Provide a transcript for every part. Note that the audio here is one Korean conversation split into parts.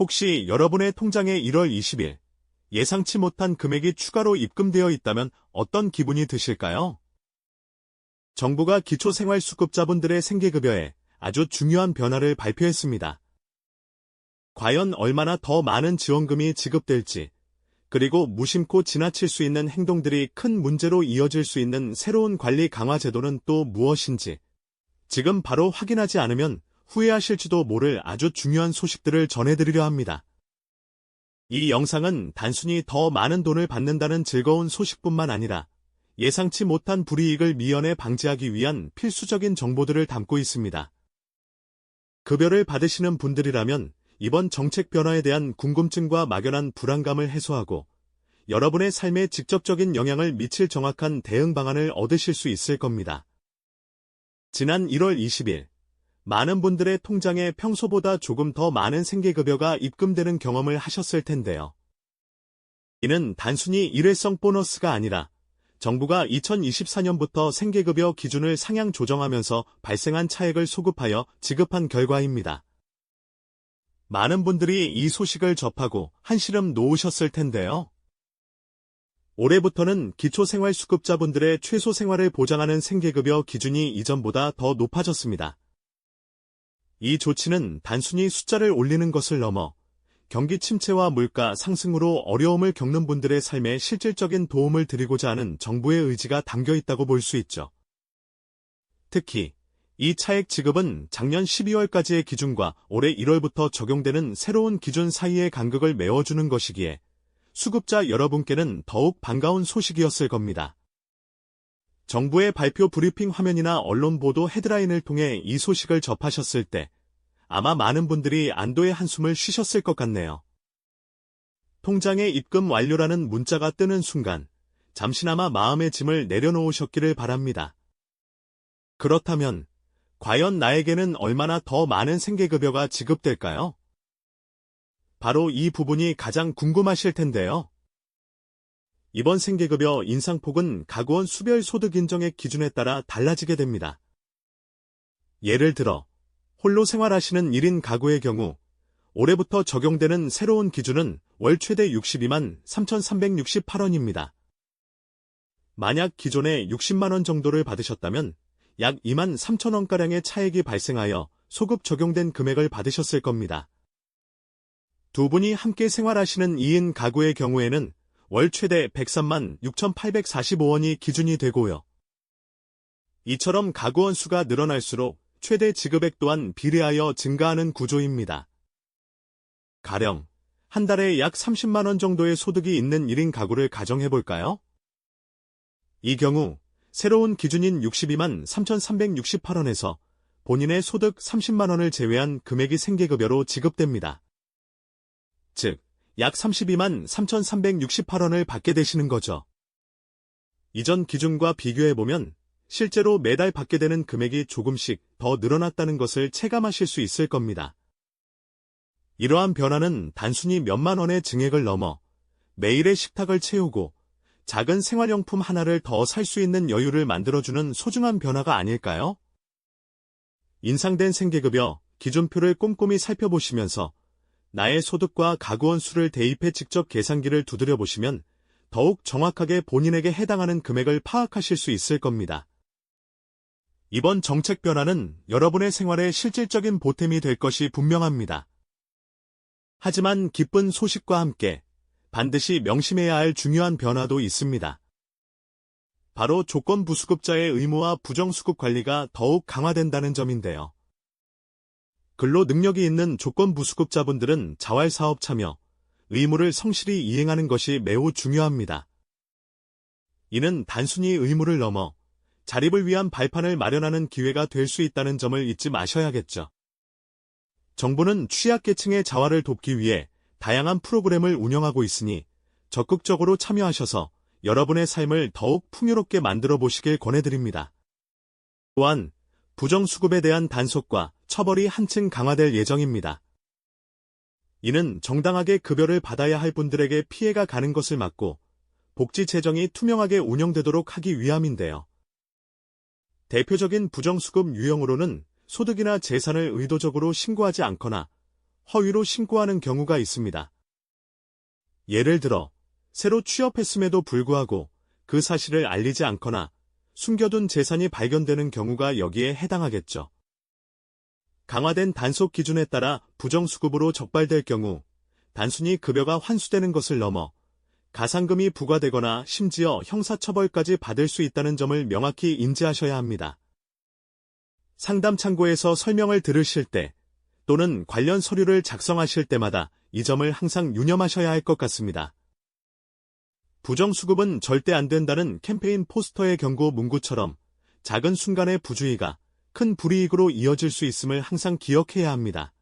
혹시 여러분의 통장에 1월 20일 예상치 못한 금액이 추가로 입금되어 있다면 어떤 기분이 드실까요? 정부가 기초생활수급자분들의 생계급여에 아주 중요한 변화를 발표했습니다. 과연 얼마나 더 많은 지원금이 지급될지, 그리고 무심코 지나칠 수 있는 행동들이 큰 문제로 이어질 수 있는 새로운 관리 강화 제도는 또 무엇인지, 지금 바로 확인하지 않으면 후회하실지도 모를 아주 중요한 소식들을 전해드리려 합니다. 이 영상은 단순히 더 많은 돈을 받는다는 즐거운 소식뿐만 아니라 예상치 못한 불이익을 미연에 방지하기 위한 필수적인 정보들을 담고 있습니다. 급여를 받으시는 분들이라면 이번 정책 변화에 대한 궁금증과 막연한 불안감을 해소하고 여러분의 삶에 직접적인 영향을 미칠 정확한 대응 방안을 얻으실 수 있을 겁니다. 지난 1월 20일, 많은 분들의 통장에 평소보다 조금 더 많은 생계급여가 입금되는 경험을 하셨을 텐데요. 이는 단순히 일회성 보너스가 아니라 정부가 2024년부터 생계급여 기준을 상향 조정하면서 발생한 차액을 소급하여 지급한 결과입니다. 많은 분들이 이 소식을 접하고 한시름 놓으셨을 텐데요. 올해부터는 기초생활수급자분들의 최소 생활을 보장하는 생계급여 기준이 이전보다 더 높아졌습니다. 이 조치는 단순히 숫자를 올리는 것을 넘어 경기 침체와 물가 상승으로 어려움을 겪는 분들의 삶에 실질적인 도움을 드리고자 하는 정부의 의지가 담겨 있다고 볼 수 있죠. 특히 이 차액 지급은 작년 12월까지의 기준과 올해 1월부터 적용되는 새로운 기준 사이의 간극을 메워주는 것이기에 수급자 여러분께는 더욱 반가운 소식이었을 겁니다. 정부의 발표 브리핑 화면이나 언론 보도 헤드라인을 통해 이 소식을 접하셨을 때 아마 많은 분들이 안도의 한숨을 쉬셨을 것 같네요. 통장에 입금 완료라는 문자가 뜨는 순간 잠시나마 마음의 짐을 내려놓으셨기를 바랍니다. 그렇다면 과연 나에게는 얼마나 더 많은 생계급여가 지급될까요? 바로 이 부분이 가장 궁금하실 텐데요. 이번 생계급여 인상폭은 가구원 수별 소득 인정액 기준에 따라 달라지게 됩니다. 예를 들어 홀로 생활하시는 1인 가구의 경우 올해부터 적용되는 새로운 기준은 월 최대 62만 3,368원입니다. 만약 기존에 60만원 정도를 받으셨다면 약 2만 3천원가량의 차액이 발생하여 소급 적용된 금액을 받으셨을 겁니다. 두 분이 함께 생활하시는 2인 가구의 경우에는 월 최대 103만 6,845원이 기준이 되고요. 이처럼 가구원 수가 늘어날수록 최대 지급액 또한 비례하여 증가하는 구조입니다. 가령 한 달에 약 30만 원 정도의 소득이 있는 1인 가구를 가정해 볼까요? 이 경우 새로운 기준인 62만 3,368원에서 본인의 소득 30만 원을 제외한 금액이 생계급여로 지급됩니다. 즉, 약 32만 3,368원을 받게 되시는 거죠. 이전 기준과 비교해보면 실제로 매달 받게 되는 금액이 조금씩 더 늘어났다는 것을 체감하실 수 있을 겁니다. 이러한 변화는 단순히 몇만 원의 증액을 넘어 매일의 식탁을 채우고 작은 생활용품 하나를 더 살 수 있는 여유를 만들어주는 소중한 변화가 아닐까요? 인상된 생계급여 기준표를 꼼꼼히 살펴보시면서 나의 소득과 가구원 수를 대입해 직접 계산기를 두드려 보시면 더욱 정확하게 본인에게 해당하는 금액을 파악하실 수 있을 겁니다. 이번 정책 변화는 여러분의 생활에 실질적인 보탬이 될 것이 분명합니다. 하지만 기쁜 소식과 함께 반드시 명심해야 할 중요한 변화도 있습니다. 바로 조건부 수급자의 의무와 부정수급 관리가 더욱 강화된다는 점인데요. 근로 능력이 있는 조건부 수급자분들은 자활사업 참여, 의무를 성실히 이행하는 것이 매우 중요합니다. 이는 단순히 의무를 넘어 자립을 위한 발판을 마련하는 기회가 될 수 있다는 점을 잊지 마셔야겠죠. 정부는 취약계층의 자활을 돕기 위해 다양한 프로그램을 운영하고 있으니 적극적으로 참여하셔서 여러분의 삶을 더욱 풍요롭게 만들어 보시길 권해드립니다. 또한 부정수급에 대한 단속과 처벌이 한층 강화될 예정입니다. 이는 정당하게 급여를 받아야 할 분들에게 피해가 가는 것을 막고 복지 재정이 투명하게 운영되도록 하기 위함인데요. 대표적인 부정수급 유형으로는 소득이나 재산을 의도적으로 신고하지 않거나 허위로 신고하는 경우가 있습니다. 예를 들어, 새로 취업했음에도 불구하고 그 사실을 알리지 않거나 숨겨둔 재산이 발견되는 경우가 여기에 해당하겠죠. 강화된 단속 기준에 따라 부정수급으로 적발될 경우 단순히 급여가 환수되는 것을 넘어 가상금이 부과되거나 심지어 형사처벌까지 받을 수 있다는 점을 명확히 인지하셔야 합니다. 상담 창고에서 설명을 들으실 때 또는 관련 서류를 작성하실 때마다 이 점을 항상 유념하셔야 할 것 같습니다. 부정수급은 절대 안 된다는 캠페인 포스터의 경고 문구처럼 작은 순간의 부주의가 큰 불이익으로 이어질 수 있음을 항상 기억해야 합니다.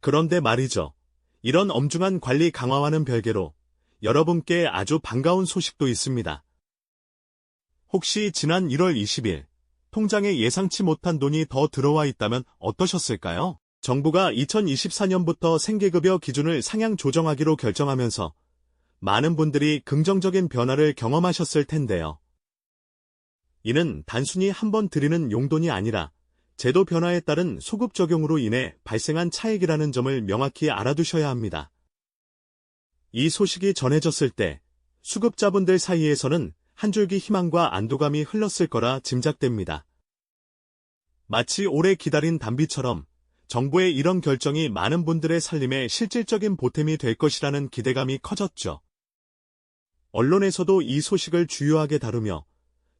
그런데 말이죠. 이런 엄중한 관리 강화와는 별개로 여러분께 아주 반가운 소식도 있습니다. 혹시 지난 1월 20일 통장에 예상치 못한 돈이 더 들어와 있다면 어떠셨을까요? 정부가 2024년부터 생계급여 기준을 상향 조정하기로 결정하면서 많은 분들이 긍정적인 변화를 경험하셨을 텐데요. 이는 단순히 한 번 드리는 용돈이 아니라 제도 변화에 따른 소급 적용으로 인해 발생한 차익이라는 점을 명확히 알아두셔야 합니다. 이 소식이 전해졌을 때 수급자분들 사이에서는 한 줄기 희망과 안도감이 흘렀을 거라 짐작됩니다. 마치 오래 기다린 단비처럼 정부의 이런 결정이 많은 분들의 살림에 실질적인 보탬이 될 것이라는 기대감이 커졌죠. 언론에서도 이 소식을 주요하게 다루며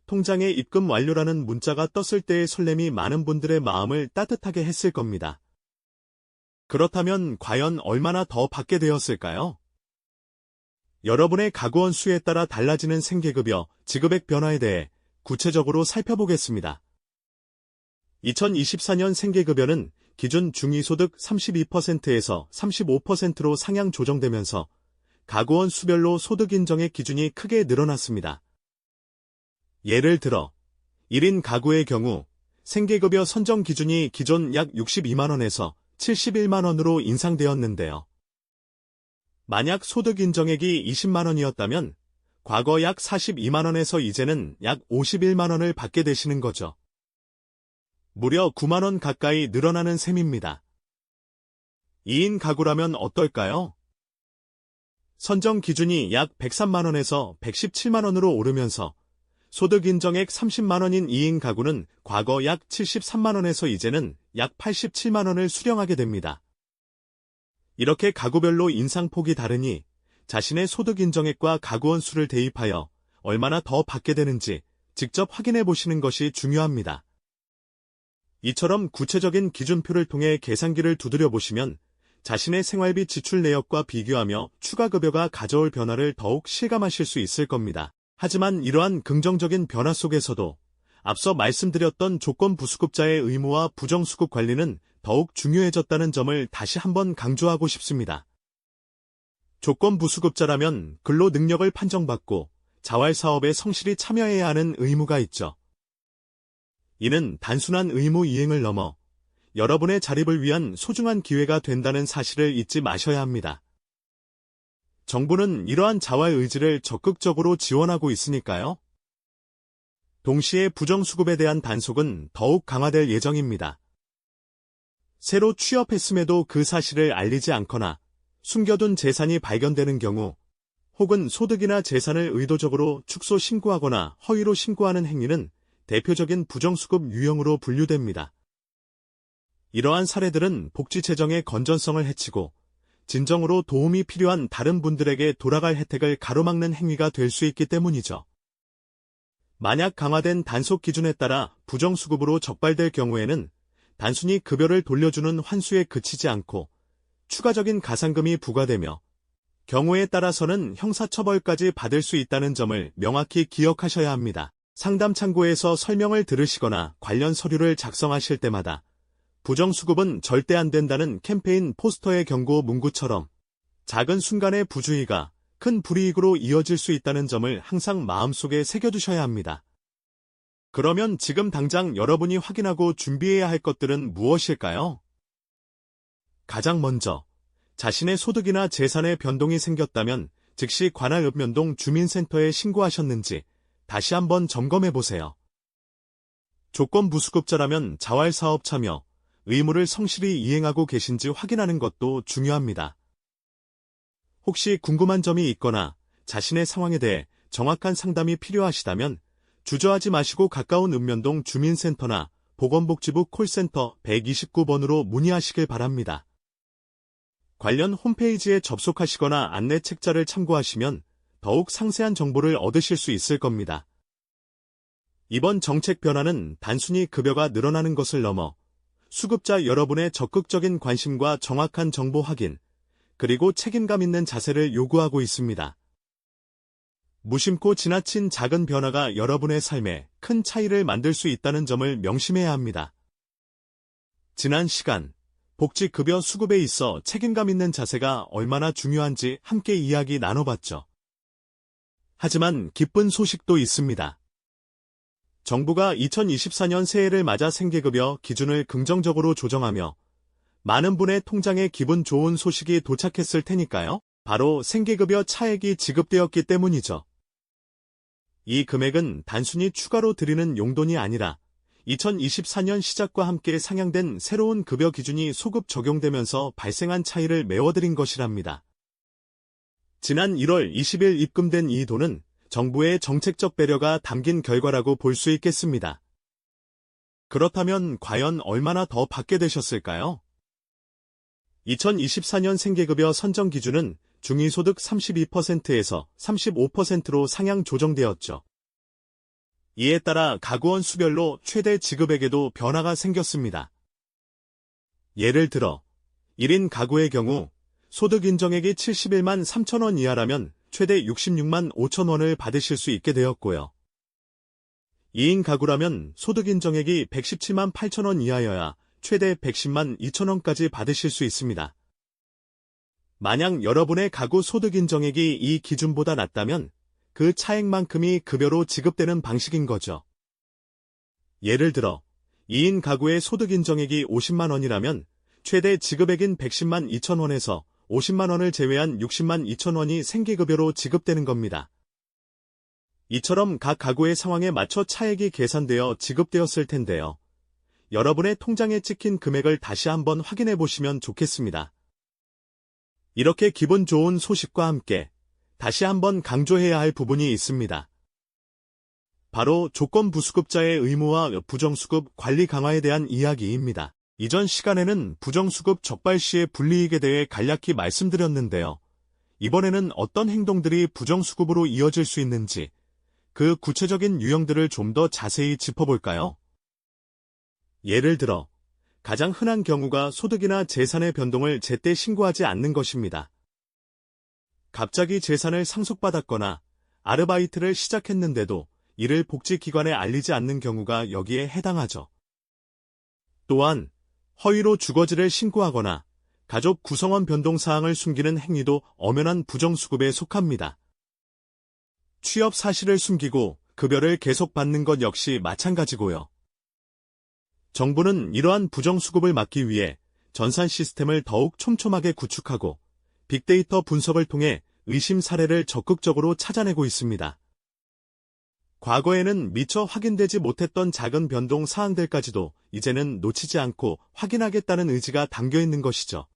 통장에 입금 완료라는 문자가 떴을 때의 설렘이 많은 분들의 마음을 따뜻하게 했을 겁니다. 그렇다면 과연 얼마나 더 받게 되었을까요? 여러분의 가구원 수에 따라 달라지는 생계급여, 지급액 변화에 대해 구체적으로 살펴보겠습니다. 2024년 생계급여는 기준 중위소득 32%에서 35%로 상향 조정되면서 가구원 수별로 소득 인정의 기준이 크게 늘어났습니다. 예를 들어 1인 가구의 경우 생계급여 선정 기준이 기존 약 62만원에서 71만원으로 인상되었는데요. 만약 소득 인정액이 20만원이었다면 과거 약 42만원에서 이제는 약 51만원을 받게 되시는 거죠. 무려 9만원 가까이 늘어나는 셈입니다. 2인 가구라면 어떨까요? 선정 기준이 약 103만원에서 117만원으로 오르면서 소득 인정액 30만 원인 2인 가구는 과거 약 73만 원에서 이제는 약 87만 원을 수령하게 됩니다. 이렇게 가구별로 인상폭이 다르니 자신의 소득 인정액과 가구원 수를 대입하여 얼마나 더 받게 되는지 직접 확인해 보시는 것이 중요합니다. 이처럼 구체적인 기준표를 통해 계산기를 두드려 보시면 자신의 생활비 지출 내역과 비교하며 추가 급여가 가져올 변화를 더욱 실감하실 수 있을 겁니다. 하지만 이러한 긍정적인 변화 속에서도 앞서 말씀드렸던 조건 부수급자의 의무와 부정수급 관리는 더욱 중요해졌다는 점을 다시 한번 강조하고 싶습니다. 조건 부수급자라면 근로 능력을 판정받고 자활사업에 성실히 참여해야 하는 의무가 있죠. 이는 단순한 의무 이행을 넘어 여러분의 자립을 위한 소중한 기회가 된다는 사실을 잊지 마셔야 합니다. 정부는 이러한 자활 의지를 적극적으로 지원하고 있으니까요. 동시에 부정수급에 대한 단속은 더욱 강화될 예정입니다. 새로 취업했음에도 그 사실을 알리지 않거나 숨겨둔 재산이 발견되는 경우 혹은 소득이나 재산을 의도적으로 축소 신고하거나 허위로 신고하는 행위는 대표적인 부정수급 유형으로 분류됩니다. 이러한 사례들은 복지 재정의 건전성을 해치고 진정으로 도움이 필요한 다른 분들에게 돌아갈 혜택을 가로막는 행위가 될 수 있기 때문이죠. 만약 강화된 단속 기준에 따라 부정수급으로 적발될 경우에는 단순히 급여를 돌려주는 환수에 그치지 않고 추가적인 가상금이 부과되며 경우에 따라서는 형사처벌까지 받을 수 있다는 점을 명확히 기억하셔야 합니다. 상담 창고에서 설명을 들으시거나 관련 서류를 작성하실 때마다 부정수급은 절대 안 된다는 캠페인 포스터의 경고 문구처럼 작은 순간의 부주의가 큰 불이익으로 이어질 수 있다는 점을 항상 마음속에 새겨두셔야 합니다. 그러면 지금 당장 여러분이 확인하고 준비해야 할 것들은 무엇일까요? 가장 먼저 자신의 소득이나 재산의 변동이 생겼다면 즉시 관할 읍면동 주민센터에 신고하셨는지 다시 한번 점검해 보세요. 조건 부수급자라면 자활사업 참여, 의무를 성실히 이행하고 계신지 확인하는 것도 중요합니다. 혹시 궁금한 점이 있거나 자신의 상황에 대해 정확한 상담이 필요하시다면 주저하지 마시고 가까운 읍면동 주민센터나 보건복지부 콜센터 129번으로 문의하시길 바랍니다. 관련 홈페이지에 접속하시거나 안내 책자를 참고하시면 더욱 상세한 정보를 얻으실 수 있을 겁니다. 이번 정책 변화는 단순히 급여가 늘어나는 것을 넘어 수급자 여러분의 적극적인 관심과 정확한 정보 확인, 그리고 책임감 있는 자세를 요구하고 있습니다. 무심코 지나친 작은 변화가 여러분의 삶에 큰 차이를 만들 수 있다는 점을 명심해야 합니다. 지난 시간, 복지급여 수급에 있어 책임감 있는 자세가 얼마나 중요한지 함께 이야기 나눠봤죠. 하지만 기쁜 소식도 있습니다. 정부가 2024년 새해를 맞아 생계급여 기준을 긍정적으로 조정하며 많은 분의 통장에 기분 좋은 소식이 도착했을 테니까요. 바로 생계급여 차액이 지급되었기 때문이죠. 이 금액은 단순히 추가로 드리는 용돈이 아니라 2024년 시작과 함께 상향된 새로운 급여 기준이 소급 적용되면서 발생한 차이를 메워드린 것이랍니다. 지난 1월 20일 입금된 이 돈은 정부의 정책적 배려가 담긴 결과라고 볼 수 있겠습니다. 그렇다면 과연 얼마나 더 받게 되셨을까요? 2024년 생계급여 선정 기준은 중위소득 32%에서 35%로 상향 조정되었죠. 이에 따라 가구원 수별로 최대 지급액에도 변화가 생겼습니다. 예를 들어 1인 가구의 경우 소득 인정액이 71만 3천원 이하라면 최대 66만 5천 원을 받으실 수 있게 되었고요. 2인 가구라면 소득 인정액이 117만 8천 원 이하여야 최대 110만 2천 원까지 받으실 수 있습니다. 만약 여러분의 가구 소득 인정액이 이 기준보다 낮다면 그 차액만큼이 급여로 지급되는 방식인 거죠. 예를 들어 2인 가구의 소득 인정액이 50만 원이라면 최대 지급액인 110만 2천 원에서 50만 원을 제외한 60만 2천 원이 생계급여로 지급되는 겁니다. 이처럼 각 가구의 상황에 맞춰 차액이 계산되어 지급되었을 텐데요. 여러분의 통장에 찍힌 금액을 다시 한번 확인해 보시면 좋겠습니다. 이렇게 기분 좋은 소식과 함께 다시 한번 강조해야 할 부분이 있습니다. 바로 조건 부수급자의 의무와 부정수급 관리 강화에 대한 이야기입니다. 이전 시간에는 부정수급 적발 시의 불이익에 대해 간략히 말씀드렸는데요. 이번에는 어떤 행동들이 부정수급으로 이어질 수 있는지 그 구체적인 유형들을 좀 더 자세히 짚어볼까요? 예를 들어 가장 흔한 경우가 소득이나 재산의 변동을 제때 신고하지 않는 것입니다. 갑자기 재산을 상속받았거나 아르바이트를 시작했는데도 이를 복지기관에 알리지 않는 경우가 여기에 해당하죠. 또한 허위로 주거지를 신고하거나 가족 구성원 변동 사항을 숨기는 행위도 엄연한 부정수급에 속합니다. 취업 사실을 숨기고 급여를 계속 받는 것 역시 마찬가지고요. 정부는 이러한 부정수급을 막기 위해 전산 시스템을 더욱 촘촘하게 구축하고 빅데이터 분석을 통해 의심 사례를 적극적으로 찾아내고 있습니다. 과거에는 미처 확인되지 못했던 작은 변동 사항들까지도 이제는 놓치지 않고 확인하겠다는 의지가 담겨 있는 것이죠.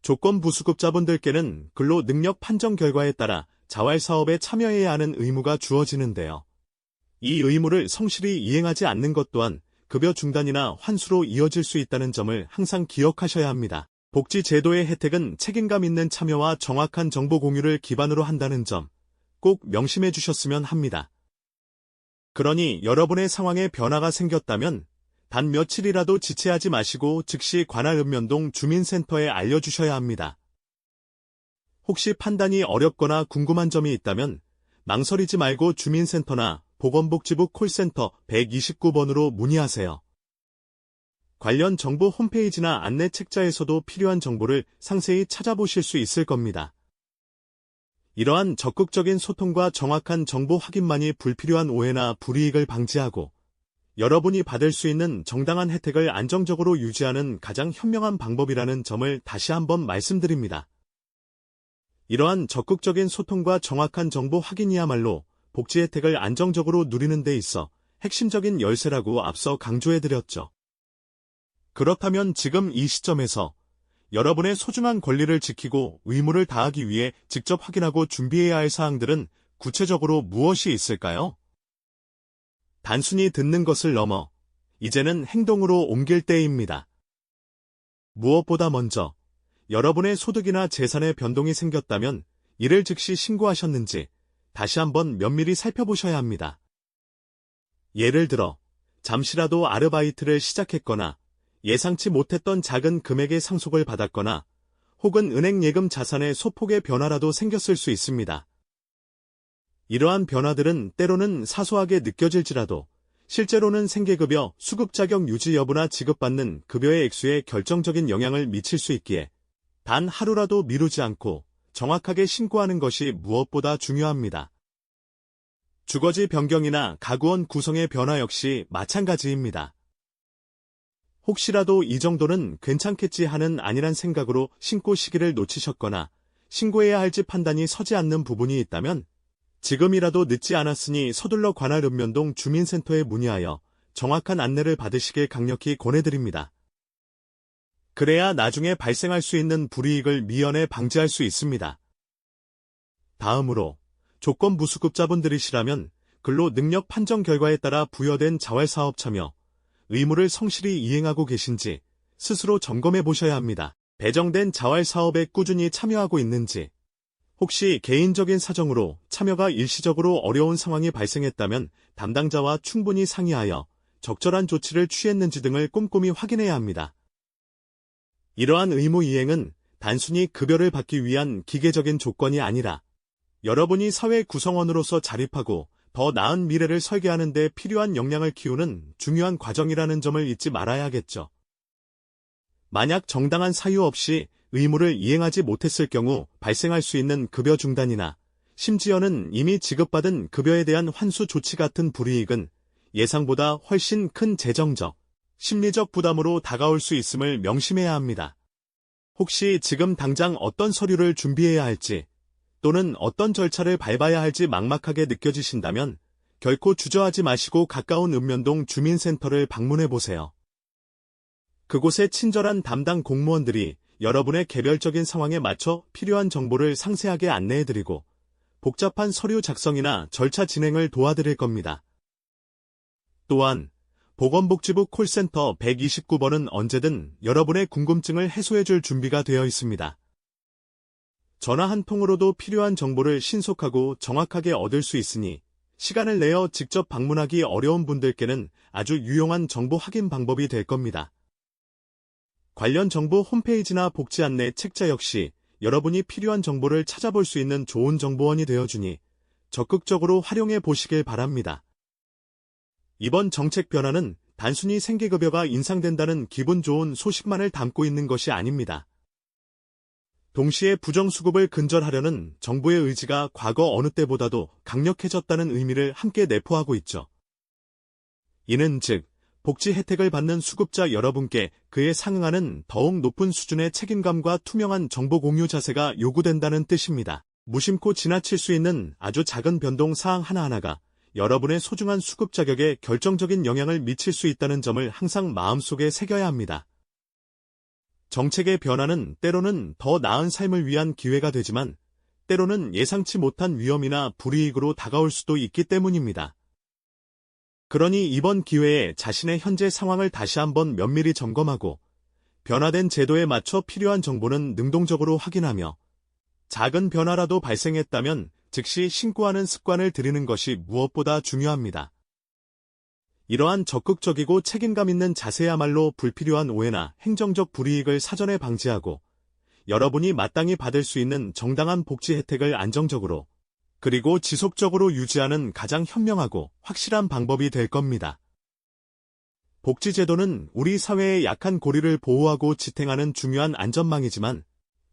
조건 부수급 자분들께는 근로 능력 판정 결과에 따라 자활 사업에 참여해야 하는 의무가 주어지는데요. 이 의무를 성실히 이행하지 않는 것 또한 급여 중단이나 환수로 이어질 수 있다는 점을 항상 기억하셔야 합니다. 복지 제도의 혜택은 책임감 있는 참여와 정확한 정보 공유를 기반으로 한다는 점 꼭 명심해 주셨으면 합니다. 그러니 여러분의 상황에 변화가 생겼다면 단 며칠이라도 지체하지 마시고 즉시 관할 읍면동 주민센터에 알려주셔야 합니다. 혹시 판단이 어렵거나 궁금한 점이 있다면 망설이지 말고 주민센터나 보건복지부 콜센터 129번으로 문의하세요. 관련 정보 홈페이지나 안내 책자에서도 필요한 정보를 상세히 찾아보실 수 있을 겁니다. 이러한 적극적인 소통과 정확한 정보 확인만이 불필요한 오해나 불이익을 방지하고 여러분이 받을 수 있는 정당한 혜택을 안정적으로 유지하는 가장 현명한 방법이라는 점을 다시 한번 말씀드립니다. 이러한 적극적인 소통과 정확한 정보 확인이야말로 복지 혜택을 안정적으로 누리는 데 있어 핵심적인 열쇠라고 앞서 강조해드렸죠. 그렇다면 지금 이 시점에서 여러분의 소중한 권리를 지키고 의무를 다하기 위해 직접 확인하고 준비해야 할 사항들은 구체적으로 무엇이 있을까요? 단순히 듣는 것을 넘어 이제는 행동으로 옮길 때입니다. 무엇보다 먼저 여러분의 소득이나 재산에 변동이 생겼다면 이를 즉시 신고하셨는지 다시 한번 면밀히 살펴보셔야 합니다. 예를 들어 잠시라도 아르바이트를 시작했거나 예상치 못했던 작은 금액의 상속을 받았거나 혹은 은행 예금 자산의 소폭의 변화라도 생겼을 수 있습니다. 이러한 변화들은 때로는 사소하게 느껴질지라도 실제로는 생계급여, 수급 자격 유지 여부나 지급받는 급여의 액수에 결정적인 영향을 미칠 수 있기에 단 하루라도 미루지 않고 정확하게 신고하는 것이 무엇보다 중요합니다. 주거지 변경이나 가구원 구성의 변화 역시 마찬가지입니다. 혹시라도 이 정도는 괜찮겠지 하는 아니란 생각으로 신고 시기를 놓치셨거나 신고해야 할지 판단이 서지 않는 부분이 있다면 지금이라도 늦지 않았으니 서둘러 관할 읍면동 주민센터에 문의하여 정확한 안내를 받으시길 강력히 권해드립니다. 그래야 나중에 발생할 수 있는 불이익을 미연에 방지할 수 있습니다. 다음으로 조건부 수급자분들이시라면 근로 능력 판정 결과에 따라 부여된 자활사업 참여, 의무를 성실히 이행하고 계신지 스스로 점검해 보셔야 합니다. 배정된 자활 사업에 꾸준히 참여하고 있는지, 혹시 개인적인 사정으로 참여가 일시적으로 어려운 상황이 발생했다면 담당자와 충분히 상의하여 적절한 조치를 취했는지 등을 꼼꼼히 확인해야 합니다. 이러한 의무 이행은 단순히 급여를 받기 위한 기계적인 조건이 아니라 여러분이 사회 구성원으로서 자립하고 더 나은 미래를 설계하는 데 필요한 역량을 키우는 중요한 과정이라는 점을 잊지 말아야겠죠. 만약 정당한 사유 없이 의무를 이행하지 못했을 경우 발생할 수 있는 급여 중단이나 심지어는 이미 지급받은 급여에 대한 환수 조치 같은 불이익은 예상보다 훨씬 큰 재정적, 심리적 부담으로 다가올 수 있음을 명심해야 합니다. 혹시 지금 당장 어떤 서류를 준비해야 할지 또는 어떤 절차를 밟아야 할지 막막하게 느껴지신다면 결코 주저하지 마시고 가까운 읍면동 주민센터를 방문해 보세요. 그곳에 친절한 담당 공무원들이 여러분의 개별적인 상황에 맞춰 필요한 정보를 상세하게 안내해드리고 복잡한 서류 작성이나 절차 진행을 도와드릴 겁니다. 또한 보건복지부 콜센터 129번은 언제든 여러분의 궁금증을 해소해줄 준비가 되어 있습니다. 전화 한 통으로도 필요한 정보를 신속하고 정확하게 얻을 수 있으니 시간을 내어 직접 방문하기 어려운 분들께는 아주 유용한 정보 확인 방법이 될 겁니다. 관련 정보 홈페이지나 복지 안내 책자 역시 여러분이 필요한 정보를 찾아볼 수 있는 좋은 정보원이 되어주니 적극적으로 활용해 보시길 바랍니다. 이번 정책 변화는 단순히 생계급여가 인상된다는 기분 좋은 소식만을 담고 있는 것이 아닙니다. 동시에 부정수급을 근절하려는 정부의 의지가 과거 어느 때보다도 강력해졌다는 의미를 함께 내포하고 있죠. 이는 즉, 복지 혜택을 받는 수급자 여러분께 그에 상응하는 더욱 높은 수준의 책임감과 투명한 정보 공유 자세가 요구된다는 뜻입니다. 무심코 지나칠 수 있는 아주 작은 변동 사항 하나하나가 여러분의 소중한 수급 자격에 결정적인 영향을 미칠 수 있다는 점을 항상 마음속에 새겨야 합니다. 정책의 변화는 때로는 더 나은 삶을 위한 기회가 되지만 때로는 예상치 못한 위험이나 불이익으로 다가올 수도 있기 때문입니다. 그러니 이번 기회에 자신의 현재 상황을 다시 한번 면밀히 점검하고 변화된 제도에 맞춰 필요한 정보는 능동적으로 확인하며 작은 변화라도 발생했다면 즉시 신고하는 습관을 들이는 것이 무엇보다 중요합니다. 이러한 적극적이고 책임감 있는 자세야말로 불필요한 오해나 행정적 불이익을 사전에 방지하고 여러분이 마땅히 받을 수 있는 정당한 복지 혜택을 안정적으로 그리고 지속적으로 유지하는 가장 현명하고 확실한 방법이 될 겁니다. 복지제도는 우리 사회의 약한 고리를 보호하고 지탱하는 중요한 안전망이지만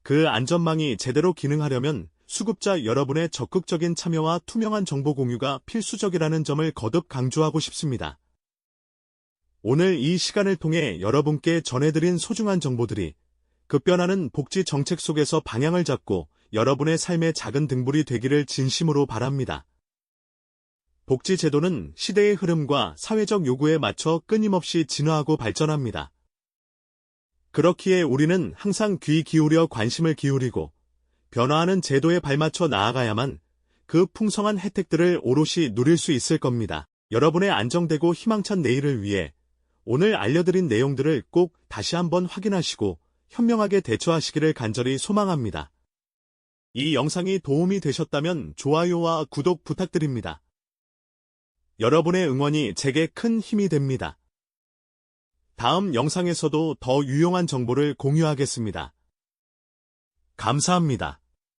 그 안전망이 제대로 기능하려면 수급자 여러분의 적극적인 참여와 투명한 정보 공유가 필수적이라는 점을 거듭 강조하고 싶습니다. 오늘 이 시간을 통해 여러분께 전해드린 소중한 정보들이 급변하는 복지 정책 속에서 방향을 잡고 여러분의 삶의 작은 등불이 되기를 진심으로 바랍니다. 복지 제도는 시대의 흐름과 사회적 요구에 맞춰 끊임없이 진화하고 발전합니다. 그렇기에 우리는 항상 귀 기울여 관심을 기울이고 변화하는 제도에 발맞춰 나아가야만 그 풍성한 혜택들을 오롯이 누릴 수 있을 겁니다. 여러분의 안정되고 희망찬 내일을 위해 오늘 알려드린 내용들을 꼭 다시 한번 확인하시고 현명하게 대처하시기를 간절히 소망합니다. 이 영상이 도움이 되셨다면 좋아요와 구독 부탁드립니다. 여러분의 응원이 제게 큰 힘이 됩니다. 다음 영상에서도 더 유용한 정보를 공유하겠습니다. 감사합니다.